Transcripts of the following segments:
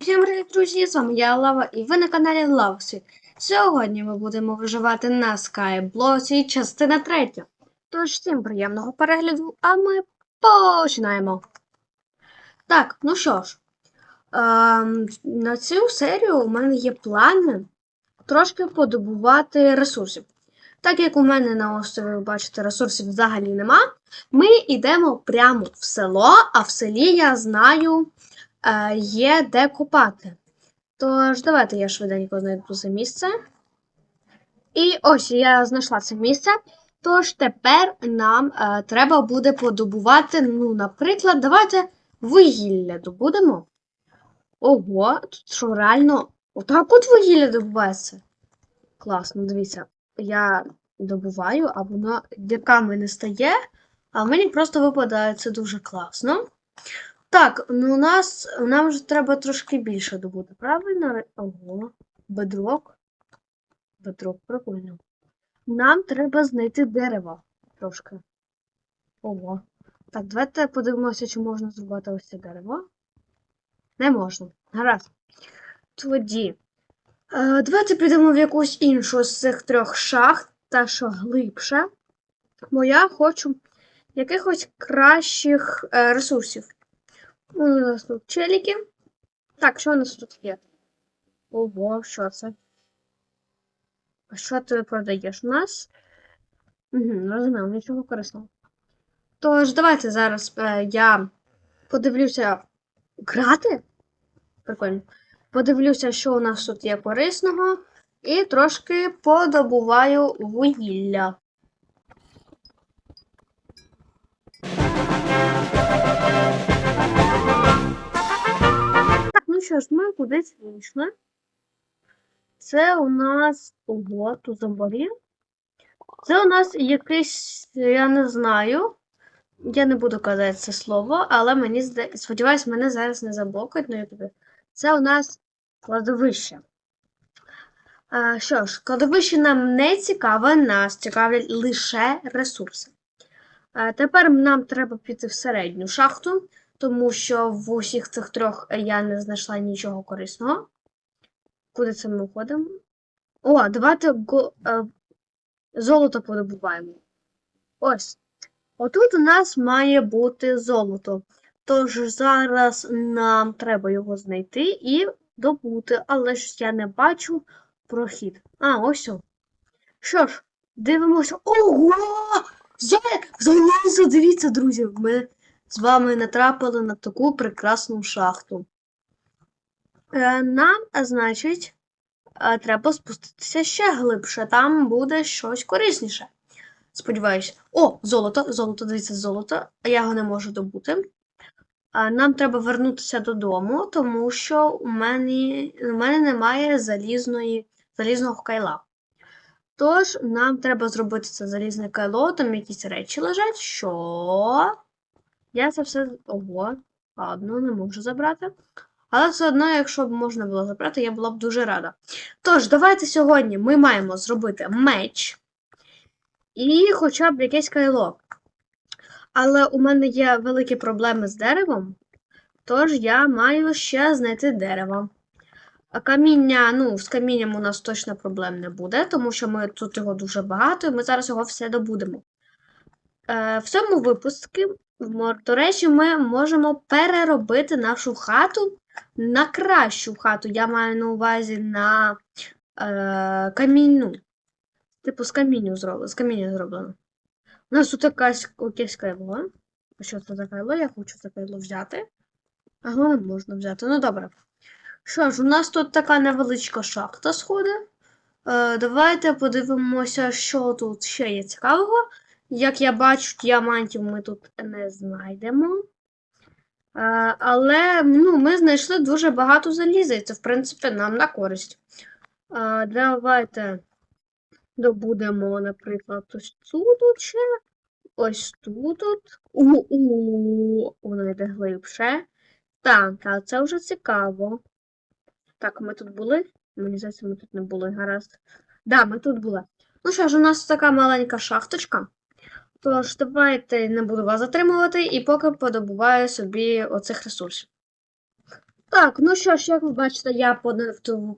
Всім привіт, друзі! З вами я Лава і ви на каналі Лавсі. Сьогодні ми будемо виживати на Скайблоці частина 3. Тож всім приємного перегляду, а ми починаємо. Так, ну що ж, ем, на цю серію у мене є плани трошки подобувати ресурсів. Так як у мене на острові, ви бачите, ресурсів взагалі нема, ми йдемо прямо в село, а в селі я знаю є де копати. Тож, давайте я швиденько знайду це місце. І ось я знайшла це місце. Тож тепер нам е, треба буде подобувати, ну, наприклад, давайте вугілля добудемо. Ого, тут що реально. Отак от вугілля добувається. Класно, дивіться. Я добуваю, а воно дяками не стає, а мені просто випадає. Це дуже класно. Так, ну у нас нам же треба трошки більше добути, правильно? Ого, бедрок. Бедрок, прикольно. Нам треба знайти дерево трошки. Ого. Так, давайте подивимося, чи можна зробити ось це дерево. Не можна. Гаразд. Тоді. Е, давайте підемо в якусь іншу з цих трьох шахт, та що глибше. Бо я хочу якихось кращих е, ресурсів. У нас тут челіки. Так, що у нас тут є? Ого, що це? А що ти продаєш у нас? Угу, розумію, нічого корисного. Тож, давайте зараз е, я подивлюся грати. Прикольно. Подивлюся, що у нас тут є корисного. І трошки подобуваю вугілля. Ну що ж, ми кудись вийшли. Це у нас. Ого, тут зомбарі. Це у нас якийсь, я не знаю. Я не буду казати це слово, але мені сподіваюсь, мене зараз не заблокують на ютубі. Це у нас кладовище. А, що ж, кладовище нам не цікаве, нас цікавлять лише ресурси. А, тепер нам треба піти в середню шахту тому що в усіх цих трьох я не знайшла нічого корисного. Куди це ми ходимо? О, давайте го, е, золото подобуваємо. Ось. Отут у нас має бути золото. Тож зараз нам треба його знайти і добути, але ж я не бачу прохід. А, ось. О. Що ж, дивимося. Ого! Залізо, дивіться, друзі, ми з вами натрапили на таку прекрасну шахту. Е, нам, а значить, е, треба спуститися ще глибше, там буде щось корисніше. Сподіваюся. О, золото, золото, дивіться, золото, а я його не можу добути. Е, нам треба вернутися додому, тому що у мене у мене немає залізної, залізного кайла. Тож, нам треба зробити це залізне кайло, там якісь речі лежать. Що? Я це все. Ого, ладно, не можу забрати. Але все одно, якщо б можна було забрати, я була б дуже рада. Тож, давайте сьогодні ми маємо зробити меч і хоча б якесь кайло. Але у мене є великі проблеми з деревом, тож я маю ще знайти дерево. А каміння, ну, з камінням у нас точно проблем не буде, тому що ми тут його дуже багато, і ми зараз його все добудемо. Е, В цьому випуску до речі, ми можемо переробити нашу хату на кращу хату. Я маю на увазі на е, камінну. Типу, з камінню зроблено. З каміння зроблено. У нас тут якась якесь кайло. А що це за кайло? Я хочу це кайло взяти. А не можна взяти. Ну добре. Що ж, у нас тут така невеличка шахта сходить. Е, Давайте подивимося, що тут ще є цікавого. Як я бачу, діамантів ми тут не знайдемо. Але ну, ми знайшли дуже багато заліза, і це, в принципі, нам на користь. Давайте добудемо, наприклад, ось тут ще. Ось тут. У-у-у, воно йде глибше. Так, а це вже цікаво. Так, ми тут були? Мені здається, ми тут не були, гаразд. Так, да, ми тут були. Ну що ж, у нас така маленька шахточка. Тож, давайте не буду вас затримувати і поки подобуваю собі оцих ресурсів. Так, ну що ж, як ви бачите, я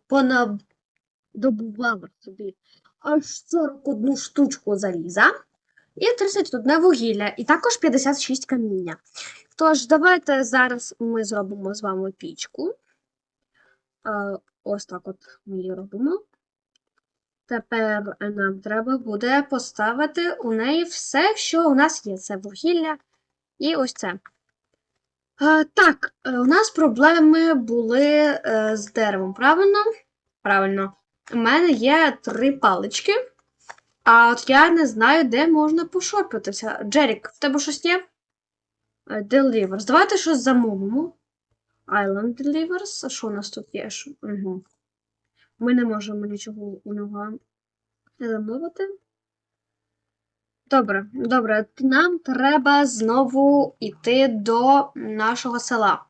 понадобувала собі аж 41 штучку заліза і 31 вугілля, і також 56 каміння. Тож, давайте зараз ми зробимо з вами пічку. Е, Ось так от ми її робимо. Тепер нам треба буде поставити у неї все, що у нас є. Це вугілля і ось це. Е, так, е, у нас проблеми були е, з деревом, правильно? Правильно. У мене є три палички, а от я не знаю, де можна пошопитися. Джерік, в тебе щось є? Delivers. Давайте щось замовимо. Island Delivers. А що у нас тут є? Угу. Ми не можемо нічого у нього замовити. Добре, добре. Нам треба знову йти до нашого села.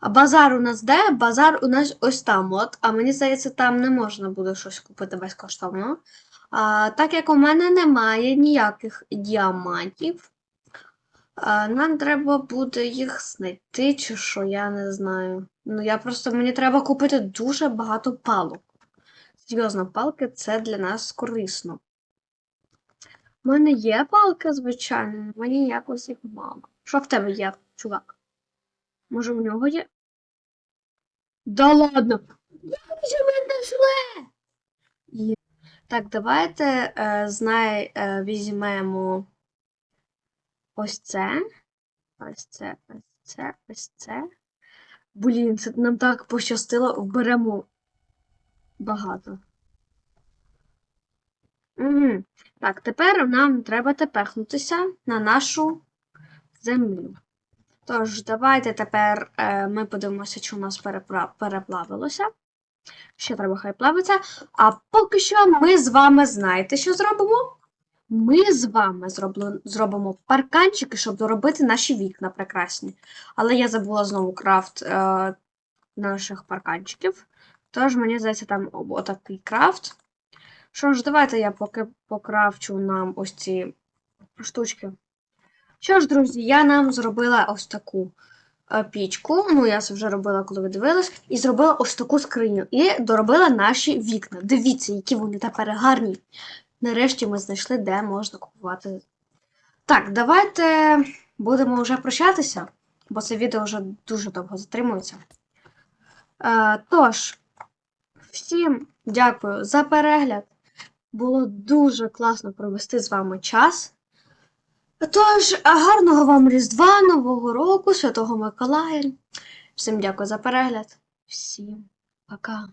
А базар у нас де? Базар у нас ось там от. А мені здається, там не можна буде щось купити безкоштовно. А, так як у мене немає ніяких діамантів, нам треба буде їх знайти, чи що, я не знаю. Ну, я просто мені треба купити дуже багато палок. Серйозно, палки це для нас корисно. У мене є палки, звичайно, мені якось їх мало. Що в тебе є, чувак? Може, у нього є? Да ладно. Як же ми знайшли? Є. Так, давайте е, знай, е, візьмемо ось це. Ось це, ось це, ось це. Блін, це нам так пощастило. Беремо багато. Угу. Так, тепер нам треба тепехнутися на нашу землю. Тож, давайте тепер е, ми подивимося, чи у нас переплавилося. Ще треба хай плавиться. А поки що ми з вами знаєте, що зробимо? Ми з вами зробимо парканчики, щоб доробити наші вікна прекрасні. Але я забула знову крафт е, наших парканчиків. Тож, мені здається, там отакий крафт. Що ж, давайте я поки покрафчу нам ось ці штучки. Що ж, друзі, я нам зробила ось таку е, пічку. Ну, я це вже робила, коли ви дивились, і зробила ось таку скриню. І доробила наші вікна. Дивіться, які вони тепер гарні. Нарешті ми знайшли, де можна купувати. Так, давайте будемо вже прощатися, бо це відео вже дуже довго затримується. Е, тож, всім дякую за перегляд. Було дуже класно провести з вами час. Тож, гарного вам Різдва, Нового року, Святого Миколая. Всім дякую за перегляд. Всім пока.